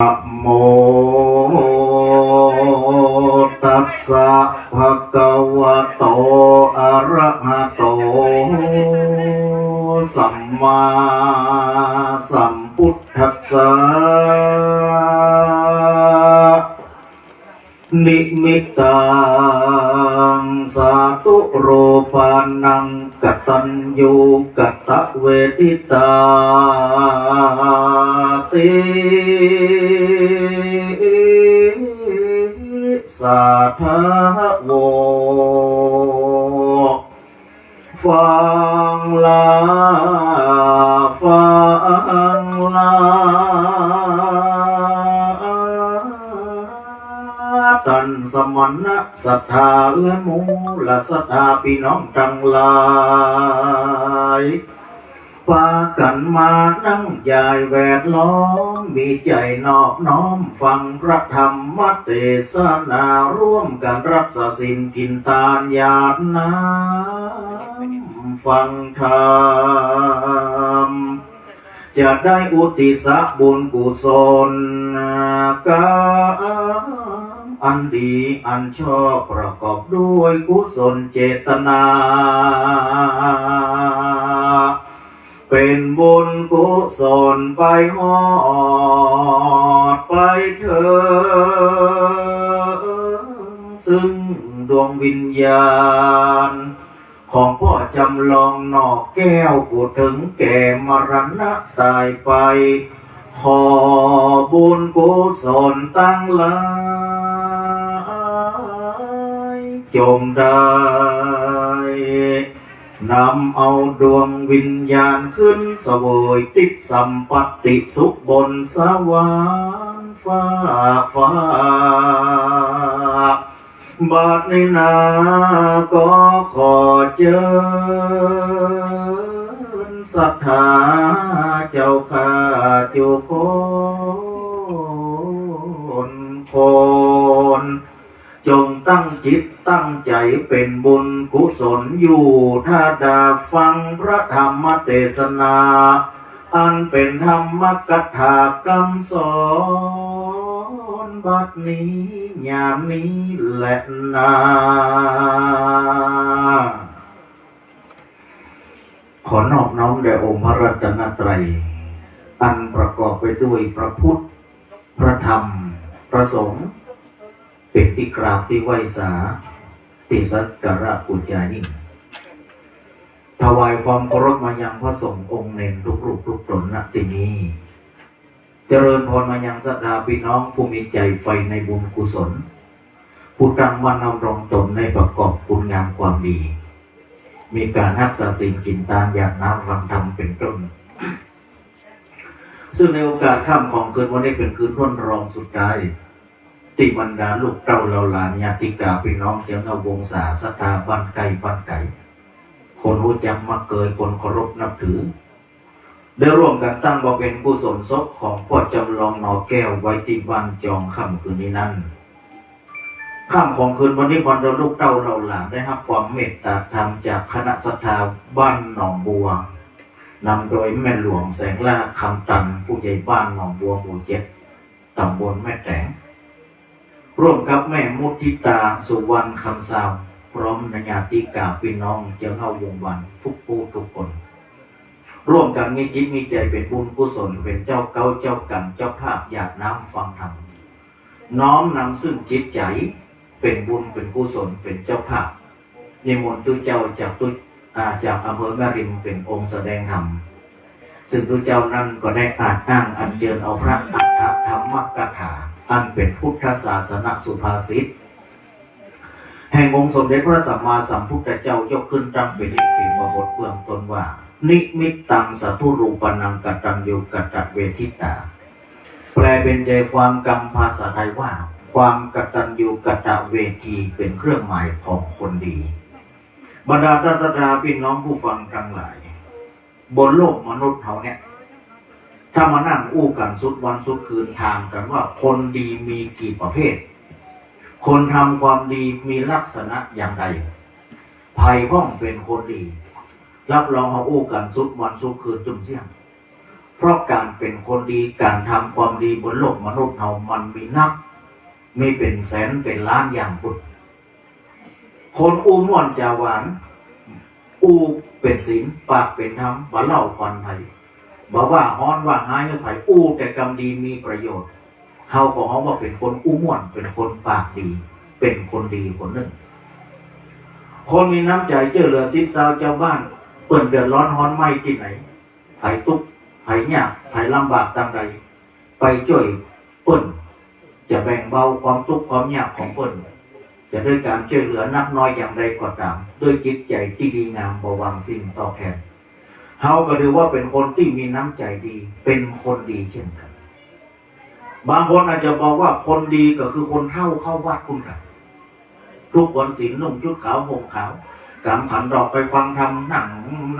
นะโมตัสสะภะคะวะโต อะระหะโต สัมมาสัมพุทธัสสะ นิมิตังสาตุโรปานังกตัญญูกตเวทิตาติ สาธโวฟังลาฟังลาตันสมณะศรัทธาและมูลศรัทธาพี่น้องทั้งหลาย ปากันมานั่งยายแวดล้อม มีใจนอบน้อมฟังพระธรรมเทศนาร่วมกันรักษาสินกินทานญาตน้ำฟังธรรมจะได้อุทิศบุญกุศลกรรมอันดีอันชอบประกอบด้วยกุศลเจตนา เป็นบุญกุศลไปหอดไปเถิซึ่งดวงวิญญาณ ของพ่อจำลองหนอกแก้วกูถึงแก่มรณะตายไป ขอบุญกุศลตั้งหลายจงได้ นำเอาดวงวิญญาณขึ้นเสวยติดสัมปติสุขบนสวรรค์ฟ้าฟ้า บาทในนาก็ขอเจริญศรัทธาเจ้าข้าจุคนคน จงตั้งจิตตั้งใจเป็นบุญกุศลอยู่ถ้าดาฟังพระธรรมเทศนา อันเป็นธรรมกถากำสอนบัดนี้ยามนี้แหละนาขอนอบน้อมแด่องค์พระรัตนตรัย อันประกอบไปด้วยพระพุทธ พระธรรม พระสงฆ์ เป็นที่กราบที่ไหวสา ติสักการะปุจจายิ่งถวายความเคารพมายังพระสงฆ์องค์เน่นทุกรูปทุกตนณที่นี้ เจริญพรมายังศรัทธาพี่น้องผู้มีใจไฟในบุญกุศล ผู้ตั้งมั่นนำรงตนในประกอบคุณงามความดี มีการรักษาศีลกินทานอยากน้ำฟังธรรมเป็นต้น ซึ่งในโอกาสค่ำของคืนวันนี้เป็นคืนร้นรองสุดท้าย ติบรรดาลูกเต้าเราหลานญาติกาพี่น้องเจ้าเอาวงศาสตาบ้านไก่บ้านไก่คนรู้จักมาเกยคนเคารพนับถือ ได้ร่วมกันตั้งบำเพ็ญกุศลศพของพ่อจำลองหนอแก้วไว้ที่บ้านจองค่ำคืนนี้นั้นค่ำของคืนวันนี้บรรดาลูกเต้าเราหลานได้รับความเมตตาธรรมจากคณะศรัทธาบ้านหนองบัวนำโดยแม่หลวงแสงล่าคำตันผู้ใหญ่บ้านหนองบัวหมู่เจ็ดตำบลแม่แตง ร่วมกับแม่มุทิตาสุวรรณคำสาว พร้อมนญาติกาพี่น้องเจ้าเข้าวงวันทุกผู้ทุกคน ร่วมกันมีจิตมีใจเป็นบุญกุศลเป็นเจ้าเก้าเจ้ากรรมเจ้าภาพอยากน้ำฟังธรรมน้อมนำซึ่งจิตใจเป็นบุญเป็นกุศลเป็นเจ้าภาพนิมนต์ตุเจ้าจากตุอาจากอำเภอแม่ริมเป็นองค์แสดงธรรมซึ่งตุเจ้านั้นก็ได้อาจอ้างอัญเชิญเอาพระอัฏฐธรรมกถา อันเป็นพุทธศาสนสุภาษิตแห่งองค์สมเด็จพระสัมมาสัมพุทธเจ้ายกขึ้นตั้งเป็นนิขีมบทเบื้องต้นว่า นิมิตตังสัทุรูปนังกัตัญญูกัตเวทิตา แปลเป็นใจความกรรมภาษาไทยว่า ความกตัญญูกตเวทีเป็นเครื่องหมายของคนดี บรรดาท่านศรัทธาพี่น้องผู้ฟังทั้งหลาย บนโลกมนุษย์เขาเนี่ย ถ้ามานั่งอู้กันสุดวันสุดคืนทางกันว่าคนดีมีกี่ประเภท คนทำความดีมีลักษณะอย่างใดภัยพ้องเป็นคนดี รับรองเอาอู้กันสุดวันสุดคืนจุ่มเสี่ยง เพราะการเป็นคนดีการทำความดีบนโลกมนุษย์เรามันมีนับมีเป็นแสนเป็นล้านอย่างพุทธคนอู้ม่วนจาหวานอู้เป็นศีลปากเป็นธรรมบ่เล่าควันไผ่ บอกว่าฮ้อนว่าหายเงือไผ่อู้แต่กรรมดีมีประโยชน์เฮาก็ฮ้องว่าเป็นคนอูม่วนเป็นคนปากดี เป็นคนดีคนหนึ่ง คนมีน้ำใจเจอเหลือซิบซาวเจ้าบ้าน เปิ่นเดือดร้อนฮ้อนไหมที่ไหนไผ่ทุกไผ่ยากไผ่ลำบากตามใด ไปช่วยเปิ่นจะแบ่งเบาความทุกข์ความยากของเปิ่นจะด้วยการช่วยเหลือนักน้อยอย่างใดก็ตาม ด้วยจิตใจที่ดีงามบวังสิ่งตอบแทน เฮาก็ถือว่าเป็นคนที่มีน้ำใจดี เป็นคนดีเช่นกัน บางคนอาจจะบอกว่าคนดีก็คือคนเท่าเข้าวัดคุณกัน ทุกวันศีลนุ่งชุดขาวห่มขาวกำขันดอกไปฟังทำหนัง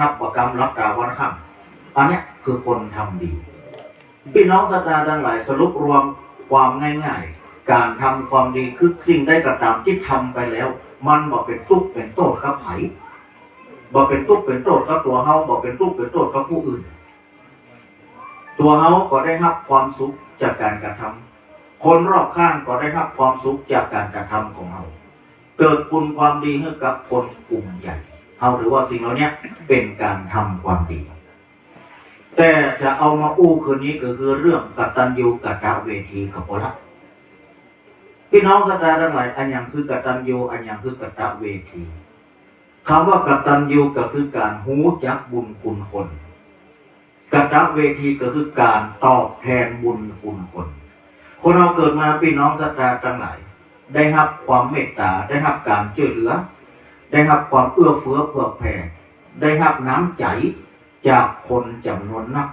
นับประกรรมรับดาวันค่ำอันนี้คือคนทำดีพี่น้องสตาทั้งหลายสรุปรวมความง่ายๆ การทำความดีคือสิ่งใดก็ตามที่ทำไปแล้ว มันบอกเป็นทุกข์เป็นโทษกับไผ บอกเป็นทุกข์เป็นโทษกับตัวเฮาบอกเป็นทุกข์เป็นโทษกับผู้อื่น ตัวเฮาก็ได้รับความสุขจากการกระทำคนรอบข้างก็ได้รับความสุขจากการกระทำของเฮาเกิดคุณความดีให้กับคนกลุ่มใหญ่เฮาถือว่าสิ่งเหล่านี้เป็นการทำความดี แต่จะเอามาอู้คืนนี้ก็คือเรื่องกตัญญูกตเวทีกับพละพี่น้องสตาทั้งหลายอันยังคือกตัญญูอันยังคือกตเวที คำว่ากตัญญูก็คือการหูจักบุญคุณคนกตเวทีก็คือการตอบแทนบุญคุณคน คนเราเกิดมาพี่น้องสตาทั้งหลาย ได้รับความเมตตาได้รับการช่วยเหลือ ได้รับความเอื้อเฟื้อเผื่อแผ่ได้รับน้ำใจจากคนจำนวนนัก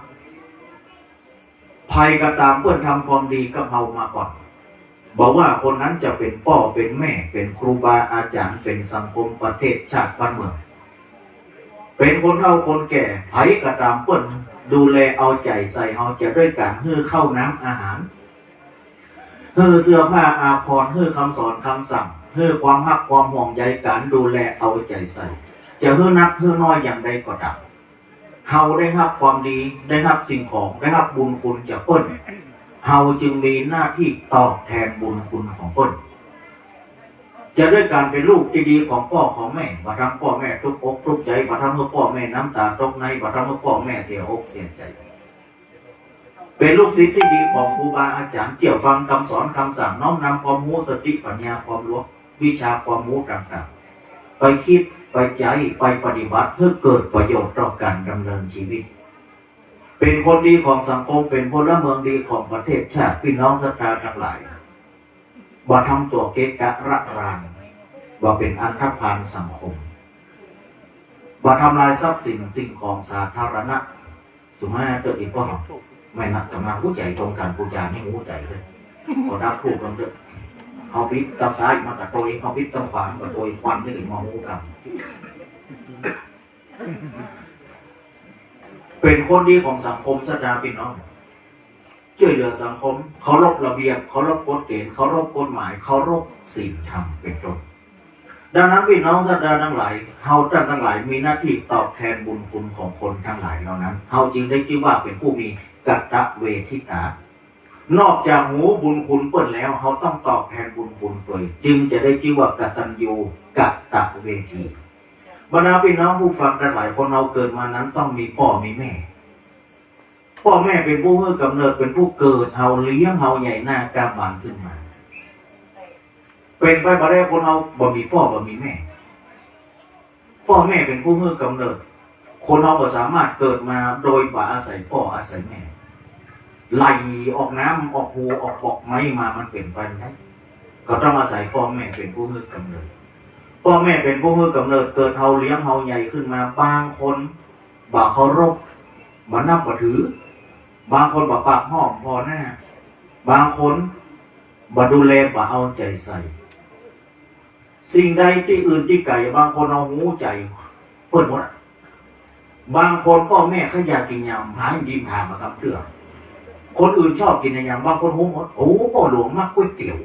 ภัยก็ตามเพื่อนทำความดีกับเรามาก่อน บอกว่าคนนั้นจะเป็นพ่อเป็นแม่ เป็นครูบาอาจารย์เป็นสังคมประเทศชาติบ้านเมือง เป็นคนเฒ่าคนแก่ภัยก็ตามเพื่อนดูแลเอาใจใส่เราจะด้วยการฮื้อเข้าน้ำอาหารฮื้อเสื้อผ้าอาภรณ์ฮื้อคำสอนคำสั่งฮื้อความรักความห่วงใยการดูแลเอาใจใส่ จะฮื้อนักฮื้อน้อยอย่างใดก็ตามเฮาได้รับความดีได้รับสิ่งของได้รับบุญคุณจากเปิ้น เฮาจึงมีหน้าที่ตอบแทนบุญคุณของตนจะด้วยการเป็นลูกที่ดีของพ่อของแม่บัทำพ่อแม่ทุกอกทุกใจบัทำเมื่อพ่อแม่น้ำตาตกในบัทำเมื่อพ่อแม่เสียอกเสียใจ เป็นลูกศิษย์ที่ดีของครูบาอาจารย์เกี่ยวฟังคำสอนคำสั่งน้อมนำความรู้สติปัญญาความรู้วิชาความรู้ต่างๆ ไปคิดไปใจไปปฏิบัติเพื่อเกิดประโยชน์ต่อการดำเนินชีวิต เป็นคนดีของสังคมเป็นพลเมืองดีของประเทศชาติพี่น้องศรัทธาทั้งหลายบ่ทำตัวเกะกะระรานบ่เป็นอันธพาลสังคมบ่ทำลายทรัพย์สินสิ่งของสาธารณะสุมาเตออีกก็หรอกไม่นักกำลังผู้ใจตรงกันผู้จานี่หูใจเลยก็ดับถูกกันเด้อเอาพิษตับซ้ายมากับตัวเองเอาพิษตับขวามากับตัวเองควันไม่ถึงมาหูกัน เป็นคนดีของสังคมสดาพี่น้องช่วยเหลือสังคมเคารพระเบียบเคารพกฎเกณฑ์เคารพกฎหมายเคารพศีลธรรมเป็นต้นดังนั้นพี่น้องสดาทั้งหลายเฮาท่านทั้งหลายมีหน้าที่ตอบแทนบุญคุณของคนทั้งหลายเหล่านั้นเฮาจึงได้ชื่อว่าเป็นผู้มีกัตตะเวทิตานอกจากหูบุญคุณเปิ้นแล้วเขาต้องตอบแทนบุญคุณตัวจึงจะได้ชื่อว่ากตัญญูกัตตะเวที บรรดาพี่น้องผู้ฟังทั้งหลายคนเราเกิดมานั้นต้องมีพ่อมีแม่ พ่อแม่เป็นผู้ให้กำเนิดเป็นผู้เกิดเฮาเลี้ยงเฮาใหญ่หน้ากาบานขึ้นมา เป็นไปบ่ได้คนเราบ่มีพ่อบ่มีแม่ พ่อแม่เป็นผู้ให้กำเนิด คนเราบ่สามารถเกิดมาโดยบ่อาศัยพ่ออาศัยแม่ไหลออกน้ำออกหูออกบอกไม้มามันเป็นไปไม่ได้ก็ต้องอาศัยพ่อแม่เป็นผู้ให้กำเนิด พ่อแม่เป็นผู้ให้กำเนิดเกิดเฮาเลี้ยงเฮาใหญ่ขึ้นมาบางคนบ่เคารพบ่นับบ่ถือ บางคนบ่ปากห้อมพอหน้า บางคนบ่ดูแลบ่เอาใจใส่ สิ่งใดที่อื่นที่ไก่ บางคนเอาหูใจเปิดหมดบางคนพ่อแม่เขาอยากกินยำหาดินถามมาทำเตือคนอื่นชอบกินย่างบางคนหูหมดโอ้พ่อหลวงมากก๋วยเตี๋ยว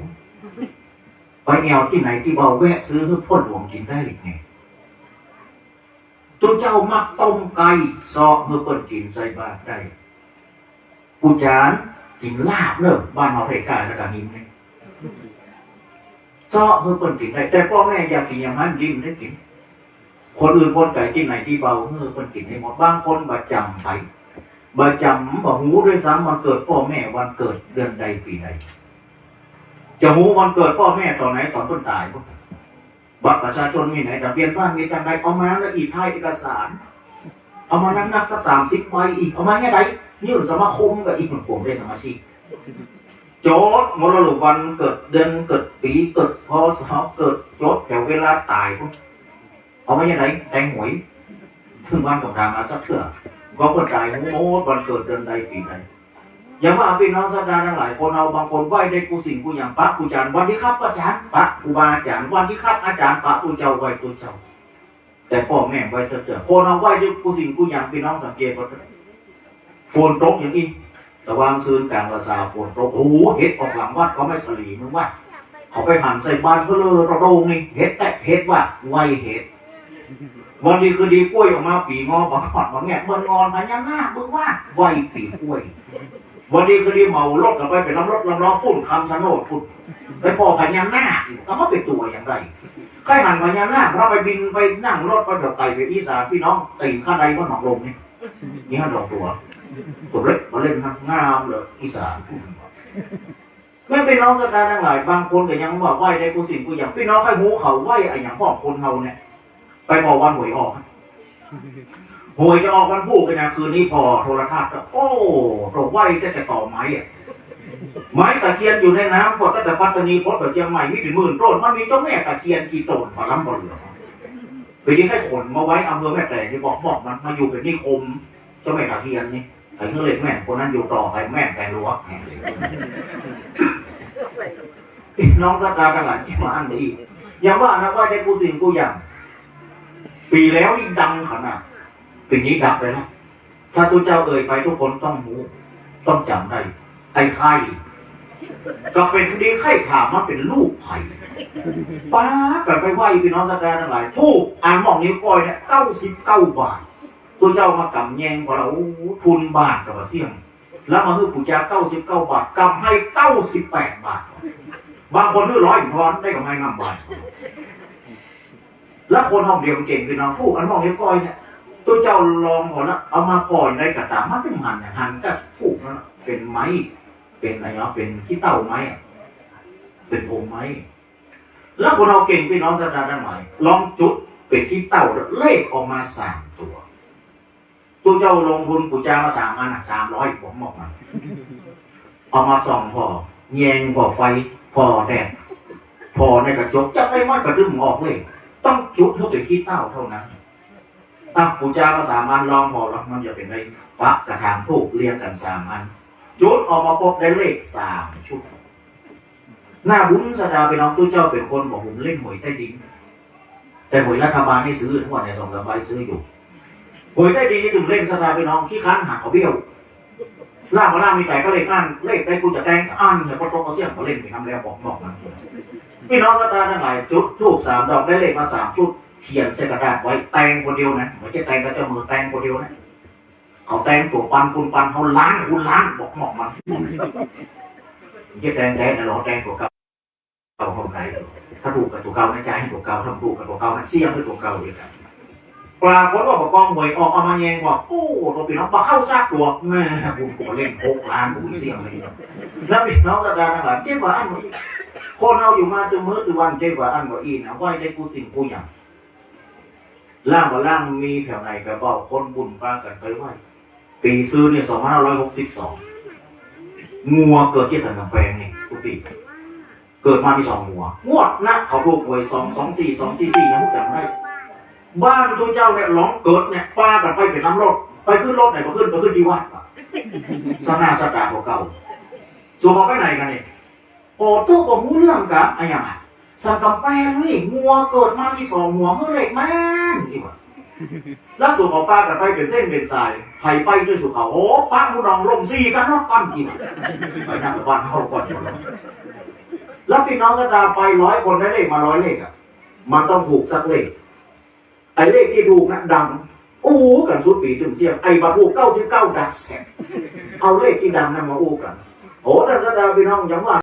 ไปแอวที่ไหนที่เบาแวะซื้อให้พ่อหลวงกินได้ไงตัวเจ้ามักต้มไก่ซอกเมื่อเปิดกินใส่บาตรได้กูจานกินลาบเนอะบ้านเราเรกายแล้วก็หิมเนี่ยเจาะเพื่อเปินกินได้ แต่พ่อแม่อยากกินอย่างนั้นดิ้นได้กิน คนอื่นคนไก่ที่ไหนที่เบาเพื่อเปินกินให้หมดบางคนบาจำไปบาจำบาหูด้วยซ้ำวันเกิดพ่อแม่วันเกิดเดือนใดปีใด จะหูวันเกิดพ่อแม่ตอนไหนตอนต้นตายบ่บัตรประชาชนมีไหนทะเบียนบ้านมีจังใดเอามาแล้วอีกท้ายเอกสาร เอามานักนักสักสามสิบใบอีกเอามาแค่ใดยื่นสมาคมกับอีกหนึ่งกลุ่มได้สมาชิกโจทย์มรดกวันเกิดเดือนเกิดปีเกิดพศเกิดโจทย์แถวเวลาตายพุ่เอามาแค่ใดแตงหวยถึงวันกับดามาสักเถื่อก็เกิดตายโอ้วันเกิดเดือนใดปีใด อย่างว่าพี่น้องสัปดาห์ทั้งหลายคนเอาบางคนไหว้ได้กูสิ่งกูอย่างปะกูจานวันที่ครับอาจารย์ปะครูบาอาจารย์วันที่ครับอาจารย์ปะกูเจ้าไหว้กูเจ้า แต่พ่อแม่ไหว้เสถียรคนเอาไหว้ด้วยกูสิ่งกูอย่างพี่น้องสังเกตว่าฝนตกอย่างนี้แต่วางซื้อกลางภาษาฝนตกโอ้โหเห็ดออกหลังวัดเขาไม่สลีมึงว่าเขาไปหั่นใส่บ้านก็เลยระโดงนี่เห็ดแต่เห็ดว่าไหวเห็ดวันดีคือดีกล้วยออกมาปีงอบางขอดบางแง่เมืองงอนพญานาคมึงว่าไหวปีกล้วย วันดีคือดีเมารถกันไปเป็นลำรถลำล้อปุ่นคำชะโนดปุ่นไปพอพญานาคอีกก็มาเป็นตัวอย่างไรใครหันพญานาคเราไปบินไปนั่งรถไปแบบไต่ไปอีสานพี่น้องตีข้าใดว่าหนองลมนี่นี่ฮะดอกตัวตัวเล็กมาเล่นนะงามเลยอีสานไม่เป็นน้องสตาร์ทั้งหลายบางคนก็ยังว่าไหวได้กูสิ่งกูอย่างพี่น้องใครหูเขาไหวไอ้อย่างพ่อคนเขาเนี่ย ไปบอกวันหวยออก หวยจะออกวันพูดกันนะคืนนี้พอโทรทัศน์ก็โอ้ตกไหวแต่แต่ต่อไม้อะไม้ตะเคียนอยู่ในน้ำพดตั้งแต่ปัตตานีพดไปเชียงใหม่มีเป็นหมื่นต้นมันมีเจ้าแม่ตะเคียนกี่ต้นพอล้ำพอเหลือไปนี้ให้ขนมาไว้อำเภอแม่แต่ที่บอกบอกมันมาอยู่เป็นนิคมเจ้าแม่ตะเคียนนี่ไอ้เพื่อเล็กแม่คนนั้นอยู่ต่อไปแม่นแต่รั้วแห่งน้องสัตว์ดากันหลายที่มาอันไปอีกอย่างว่านะว่าได้กูสิ่งกูอย่าง ปีแล้วนี่ดังขนาด ปีนี้ดับเลยนะถ้าตัวเจ้าเอ่ยไปทุกคนต้องหูต้องจำได้ ไอ้ไข่ก็เป็นคดีไข่ถามมาเป็นลูกไผ่ป้ากันไปไหวพี่น้องสัตว์ดาทั้งหลายถูกอ่านหมองนิ้วก้อยเนี่ยเก้าสิบเก้าบาท ตัวเจ้ามากำแยงกว่าเราทุนบาทกับเสี่ยง แล้วมาฮือปู่จ้าเก้าสิบเก้าบาทกำให้เก้าสิบแปดบาท บางคนฮือร้อยทอนได้กำไรงามบาทแล้วคนห้องเดียวมันเก่งคือน้องผู้อันห้องเดียวก้อยเนี่ย ตัวเจ้าลองหมดแล้วเอามาปล่อยในกระตามันเป็นหันหันก็ผูกนั่นน่ะเป็นไม้ เป็นอะไรเนาะเป็นขี้เต่าไม้เป็นองค์ไม้แล้วคนเราเก่งพี่น้องสัปดาห์ทั้งหลายลองจุดเป็นขี้เต่าแล้วเลขออกมาสามตัว ตัวเจ้าลงทุนปู่จามาสามอันสามร้อยผมบอกมาเอามาส่องพอแยงพอไฟพอแดดพอในกระจกจะไม่มันกระดึงออกเลย ต้องจุดเท่าแต่ขี้เต้าเท่านั้น อะปู่จามาสามันลองพอแล้วมันจะเป็นไรปักกระถางทูกเรียงกันสามันจุดออกมาพบได้เลขสามชุด หน้าบุญสดาไปน้องตู้เจ้าเป็นคนบอกผมเล่นหวยใต้ดินแต่หวยรัฐบาลให้ซื้อทั้งหมดในยสองสามใบซื้ออยู่หวยใต้ดินนี่ถึงเล่นสดาไปน้องขี้ค้านหักเขาเบี้ยวล่างมาล่างมีแต่ก็เลยอ่านเลขได้กูจะแดงอ่านเนี่ยพอตรงเขาเสียงเขาเล่นไปทำแล้วบอกบอกมันพี่น้องสตาร์ทั้งหลายจุดทูบสามดอกได้เลขมาสามชุด เขียนใส่กระดาษไว้แตงคนเดียวนะไม่ใช่แตงก็จะมือแตงคนเดียวนะเขาแตงตัวปันคุณปันเขาล้านคุณล้านบอกหมอกมันไม่ใช่แตงแดงนะหรอแตงตัวเก่าเอาคนไหนถ้าถูกกับตัวเก่านะใจให้ตัวเก่าถ้าถูกกับตัวเก่านะเสี่ยงด้วยตัวเก่าเลยครับปรากฏว่าปกองหวยออกเอามาแยงบอกโอ้ตัวพี่น้องมาเข้าซากตัวแม่บุญกูเล่นหกล้านกูเสี่ยงเลยแล้วพี่น้องกระดานหลายเจ๊ว่าอันว่าอีคนเอาอยู่มาจนมื้อจนวันเจ๊ว่าอันว่าอีนะไหวได้กูสิ่งกูอย่าง ล่างว่าล่างมีแถวไหนแบบว่าคนบุญปากันไปไหวปีซื้อเนี่ยสองพันห้าร้อยหกสิบสองงัวเกิดที่สันกำแพงนี่ทุกปีเกิดมามีสองงัวงวดนะเขาถูกหวยสองสองสี่สองสี่สี่นะพวกจำได้ บ้านตัวเจ้าเนี่ยหลงเกิดเนี่ยป้ากันไปเป็นน้ำรถไปขึ้นรถไหนมาขึ้นมาขึ้นที่วัดสนาสตาของเก่าส่วนเขาไปไหนกันเนี่ยโอ้ตัวผมรู้เรื่องกับอะไรอย่าง สังกำแพงนี่งัวเกิดมามีสองหัวเมื่อเล็กแม่นนี่วะแล้วสุขของป้ากันไปเป็นเส้นเป็นสายไผ่ไปด้วยสุขเขาโอ้ป้ามุนองลงซีกันนอกกันอีกไปนั่งกับบ้านเขาก่อนแล้วพี่น้องสตาไปร้อยคนได้เลขมาร้อยเลขอะ มันต้องถูกสักเลขไอ้เลขที่ถูกนะดังโอ้โหกันสุดปีถึงเสียงไอ้บาทูเก้าสิบเก้าดักแสนเอาเลขที่ดังนั้นมาอู้กันโอ้ท่านสดาพี่น้องยังว่า